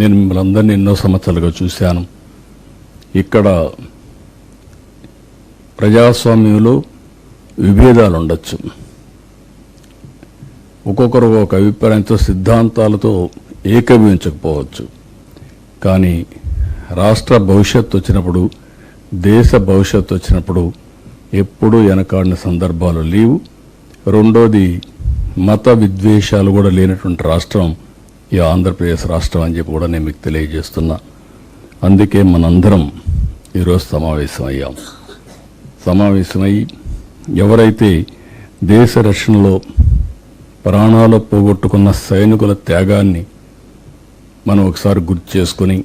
నేను మిమ్మల్ని అందరినీ ఎన్నో సంవత్సరాలుగా చూశాను. ఇక్కడ ప్రజాస్వామ్యంలో విభేదాలు ఉండొచ్చు ఒక్కొక్కరు ఒక అభిప్రాయంతో సిద్ధాంతాలతో ఏకీభవించకపోవచ్చు. కానీ రాష్ట్ర భవిష్యత్తు వచ్చినప్పుడు దేశ భవిష్యత్తు వచ్చినప్పుడు ఎప్పుడూ వెనకాడిన సందర్భాలు లేవు. రెండోది మత విద్వేషాలు కూడా లేనటువంటి రాష్ట్రం ఈ ఆంధ్రప్రదేశ్ రాష్ట్రం అని చెప్పి కూడా నేను మీకు తెలియజేస్తున్నా. అందుకే మనందరం ఈరోజు సమావేశం అయ్యాం సమావేశమై ఎవరైతే దేశ రక్షణలో ప్రాణాలు పోగొట్టుకున్న సైనికుల త్యాగాన్ని మనం ఒకసారి గుర్తు చేసుకుని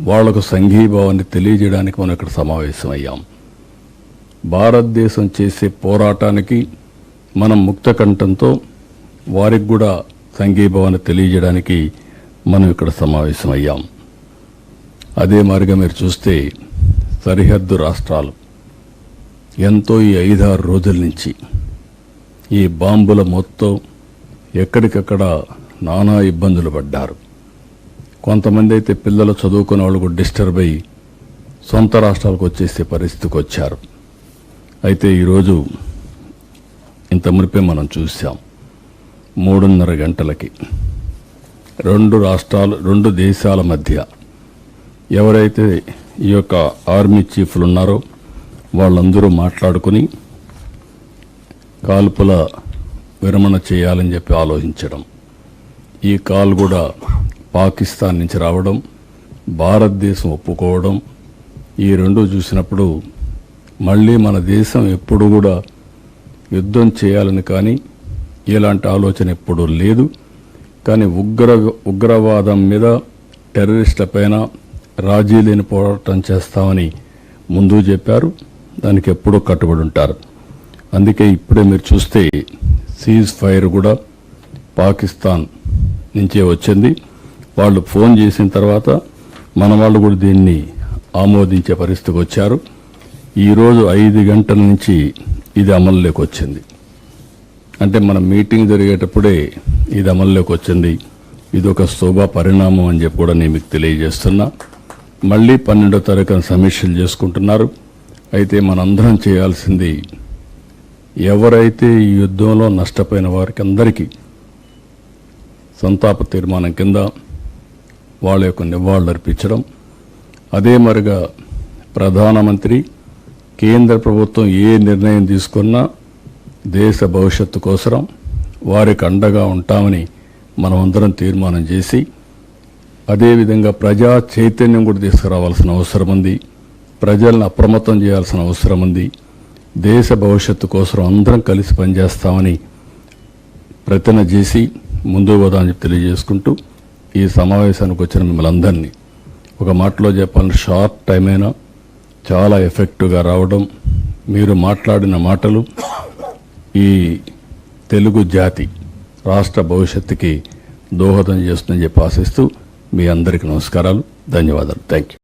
వాళ్ళకు సంఘీభావాన్ని తెలియజేయడానికి మనం ఇక్కడ సమావేశం అయ్యాం భారతదేశం చేసే పోరాటానికి మనం ముక్త కంఠంతో వారికి కూడా సంఘీభావాన్ని తెలియజేయడానికి మనం ఇక్కడ సమావేశం అయ్యాం అదే మార్గం మీరు చూస్తే సరిహద్దు రాష్ట్రాలు ఎంతో ఈ ఐదారు రోజుల నుంచి ఈ బాంబుల మొత్తం ఎక్కడికక్కడ నానా ఇబ్బందులు పడ్డారు. కొంతమంది అయితే పిల్లలు చదువుకునే వాళ్ళకు డిస్టర్బ్ అయ్యి సొంత రాష్ట్రాలకు వచ్చేసే పరిస్థితికి వచ్చారు. అయితే ఈరోజు ఇంత మునిపే మనం చూసాం మూడున్నర గంటలకి. రెండు రాష్ట్రాలు రెండు దేశాల మధ్య ఎవరైతే ఈ యొక్క ఆర్మీ చీఫ్లు ఉన్నారో వాళ్ళందరూ మాట్లాడుకుని కాల్పుల విరమణ చేయాలని చెప్పి ఆలోచించడం ఈ కాల్ కూడా పాకిస్తాన్ నుంచి రావడం భారతదేశం ఒప్పుకోవడం ఈ రెండు చూసినప్పుడు మళ్ళీ మన దేశం ఎప్పుడు కూడా యుద్ధం చేయాలని కానీ ఇలాంటి ఆలోచన ఎప్పుడూ లేదు. కానీ ఉగ్ర ఉగ్రవాదం మీద టెర్రరిస్టుల పైన రాజీ లేని పోరాటం చేస్తామని ముందు చెప్పారు. దానికి ఎప్పుడూ కట్టుబడి ఉంటారు. అందుకే ఇప్పుడే మీరు చూస్తే సీజ్ ఫైర్ కూడా పాకిస్తాన్ నుంచే వచ్చింది. వాళ్ళు ఫోన్ చేసిన తర్వాత మన వాళ్ళు కూడా దీన్ని ఆమోదించే పరిస్థితికి వచ్చారు. ఈరోజు ఐదు గంటల నుంచి ఇది అమల్లోకి వచ్చింది. అంటే మన మీటింగ్ జరిగేటప్పుడే ఇది అమల్లోకి వచ్చింది. ఇది ఒక శోభ పరిణామం అని చెప్పి కూడా నేను మీకు తెలియజేస్తున్నా. మళ్ళీ పన్నెండో తారీఖున సమీక్షలు చేసుకుంటున్నారు. అయితే మనందరం చేయాల్సింది ఎవరైతే ఈ యుద్ధంలో నష్టపోయిన వారికి అందరికీ సంతాప తీర్మానం కింద వాళ్ళ యొక్క నివాళులు అర్పించడం. అదే మరిగా ప్రధానమంత్రి కేంద్ర ప్రభుత్వం ఏ నిర్ణయం తీసుకున్నా దేశ భవిష్యత్తు కోసం వారికి అండగా ఉంటామని మనమందరం తీర్మానం చేసి అదేవిధంగా ప్రజా చైతన్యం కూడా తీసుకురావాల్సిన అవసరం ఉంది. ప్రజలను అప్రమత్తం చేయాల్సిన అవసరం ఉంది. దేశ భవిష్యత్తు కోసం అందరం కలిసి పనిచేస్తామని ప్రతిన చేసి ముందు పోదామని చెప్పి తెలియజేసుకుంటూ ఈ సమావేశానికి వచ్చిన మిమ్మల్ని అందరినీ ఒక మాటలో చెప్పాలని షార్ట్ టైం అయినా చాలా ఎఫెక్టివ్గా రావడం మీరు మాట్లాడిన మాటలు ఈ తెలుగు జాతి రాష్ట్ర భవిష్యత్తుకి దోహదం చేస్తుందని చెప్పి ఆశిస్తూ మీ అందరికీ నమస్కారాలు ధన్యవాదాలు. Thank you